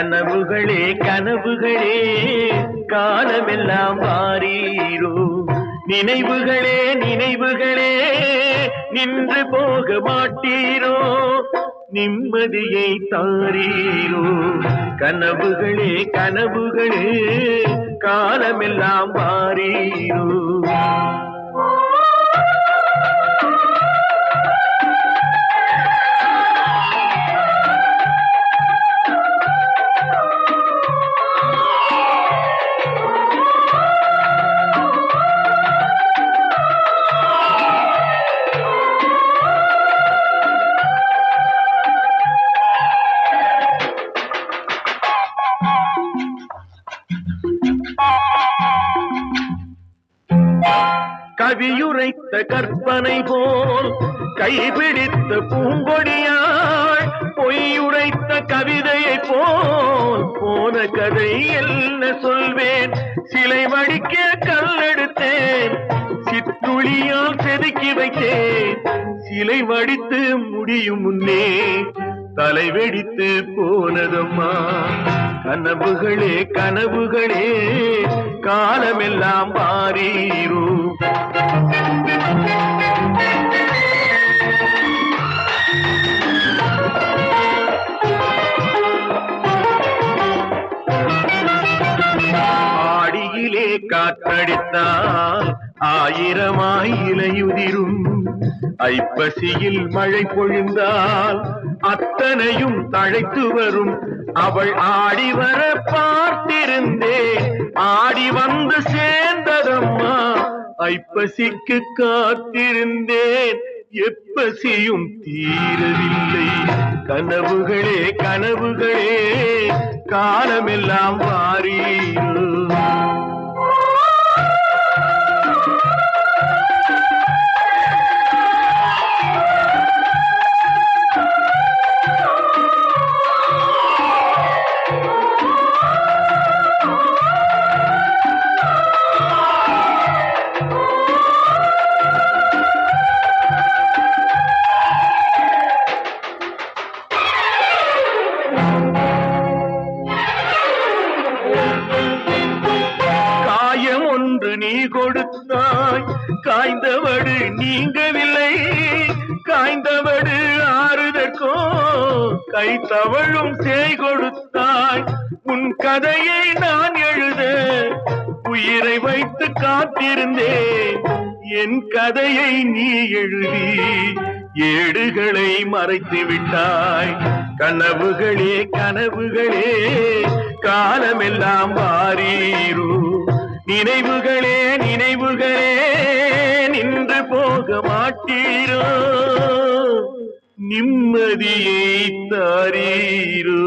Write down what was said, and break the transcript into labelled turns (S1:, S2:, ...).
S1: கனவுகளே கனவுகளே காலமெல்லாம் மாறீரோ? நினைவுகளே நினைவுகளே நின்று போக மாட்டீரோ? நிம்மதியை தாரீரோ? கனவுகளே கனவுகளே காலமெல்லாம் மாறீரோ? கவியுரைத்த கற்பனை போல் கைபிடித்த பூங்கொடியாள் பொய்யுரைத்த கவிதையை போல் போன கதை என்ன சொல்வேன்? சிலை வடிக்க கல்லெடுத்தேன் சித்துளியால் செதுக்கி வைத்தேன் சிலை வடித்து முடியும் முன்னே தலை வெடித்து போனதம்மா. கனவுகளே கனவுகளே காலமெல்லாம் மாறீரும் காற்றடித்தால் ஆயிரமாய் இலையுதிரும். ஐப்பசியில் மழை பொழிந்தால் அத்தனையும் தழைத்து வரும். அவள் ஆடி வர பார்த்திருந்தே ஆடி வந்து சேர்ந்ததம்மா ஐப்பசிக்கு காத்திருந்தேன். எப்பசியும் தீரவில்லை. கனவுகளே கனவுகளே காலமெல்லாம் மாறீரோ நீ கொடுத்தாய். காய்ந்தவடு நீங்கவில்லை. காய்ந்தவடு ஆறுதற்கோ. கை தவழும் சேய் கொடுத்தாய். உன் கதையை நான் எழுத உயிரை வைத்து காத்திருந்தேன். என் கதையை நீ எழுதி ஏடுகளை மறைத்து விட்டாய். கனவுகளே கனவுகளே காலமெல்லாம் மாறீரும் நினைவுகளே நினைவுகளே நின்று போக மாட்டீரோ? நிம்மதியை தாரீரோ?